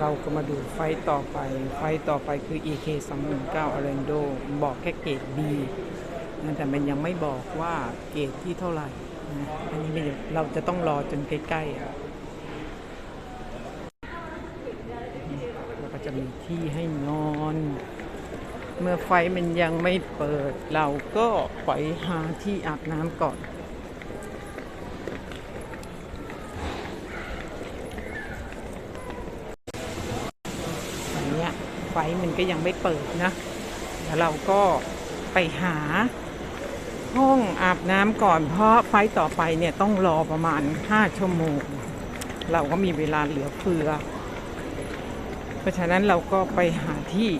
เราก็มาดูไฟต่อไป ไฟต่อไปคือ EK 219 Orlando บอกแค่เกรด B นะแต่มันยังไม่บอกว่าเกรดที่เท่าไหร่นะอันนี้เราจะต้องรอจนใกล้ๆอะเราก็จะมีที่ให้นอน เมื่อไฟมันยังไม่เปิด เราก็ไปหาที่อาบน้ำก่อน อันเนี้ย ไฟมันก็ยังไม่เปิดนะแล้วเราก็ไปหาห้องอาบน้ำก่อน เพราะไฟต่อไปเนี่ยต้องรอประมาณ 5 ชั่วโมง เราก็มีเวลาเหลือเฟือ เพราะฉะนั้นเราก็ไปหาที่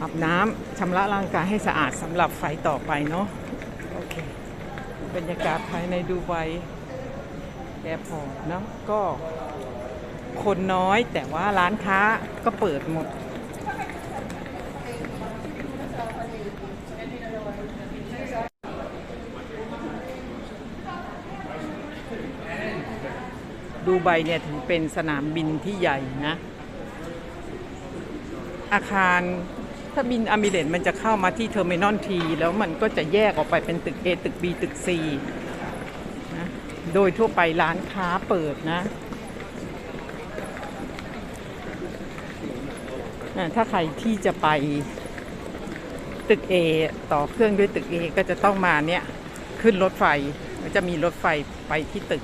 อาบน้ำชำระร่างกายให้สะอาดสำหรับไฟต่อไปเนาะโอเคบรรยากาศภายในดูไบแอร์พอร์ตเนาะก็ คนน้อย แต่ว่าร้านค้าก็เปิดหมด ดูไบเนี่ยถือเป็นสนามบินที่ใหญ่นะ อาคารถ้าบินอามิเรตมันจะเข้ามาที่เทอร์มินอลทีแล้วมันก็จะแยกออกไปเป็นตึก A ตึก B ตึก C นะโดยทั่วไปร้านค้าเปิดนะ อ่า ถ้าใครที่จะไปตึก A ต่อเครื่องด้วยตึก A ก็จะต้องมาเนี่ย ขึ้นรถไฟแล้วจะมีรถไฟไปที่ตึก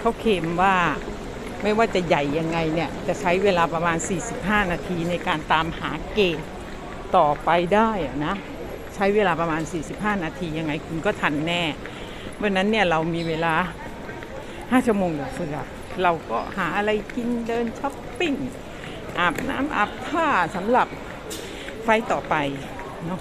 เขาเคลมว่าไม่ว่าจะใหญ่ยังไงเนี่ย จะใช้เวลาประมาณ 45 นาทีในการตามหาเกตต่อไปได้อะนะ ใช้เวลาประมาณ 45 นาทียังไงคุณก็ทันแน่วันนั้นเนี่ยเรามีเวลา 5 ชั่วโมงเหลือเฟือเราก็หาอะไรกินเดินช้อปปิ้ง อาบน้ำอาบผ้าสำหรับไฟต่อไปเนาะ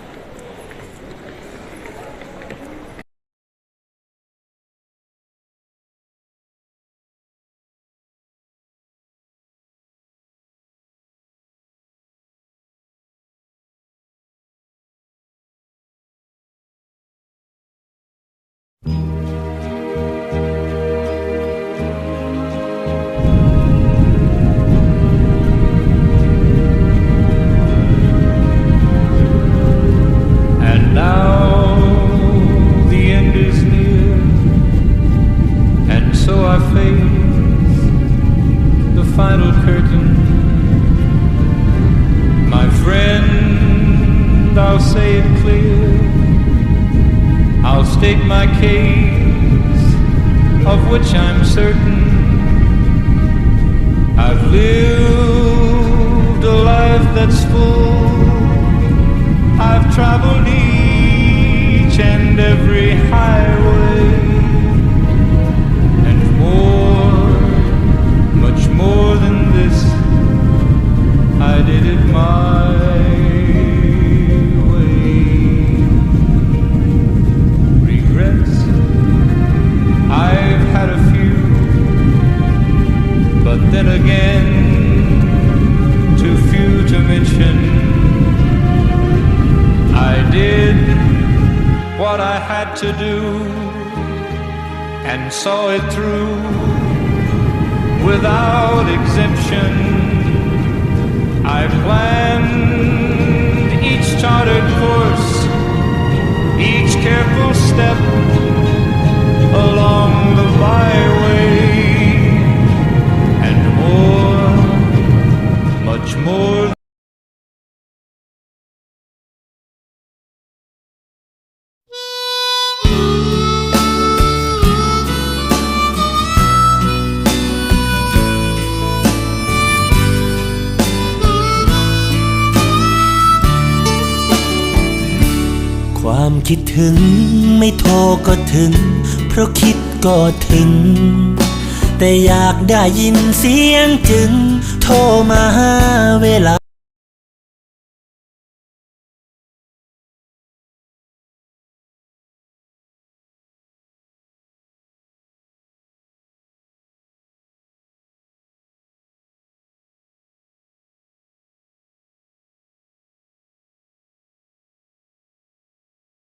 final curtain. My friend, I'll say it clear. I'll state my case, of which I'm certain. I've lived a life that's full. I've traveled each and every what I had to do and saw it through without exemption. I planned ความคิดถึง ไม่โทรก็ถึง เพราะคิดก็ถึง แต่อยากได้ยินเสียงจึง โทรมาหาเวลา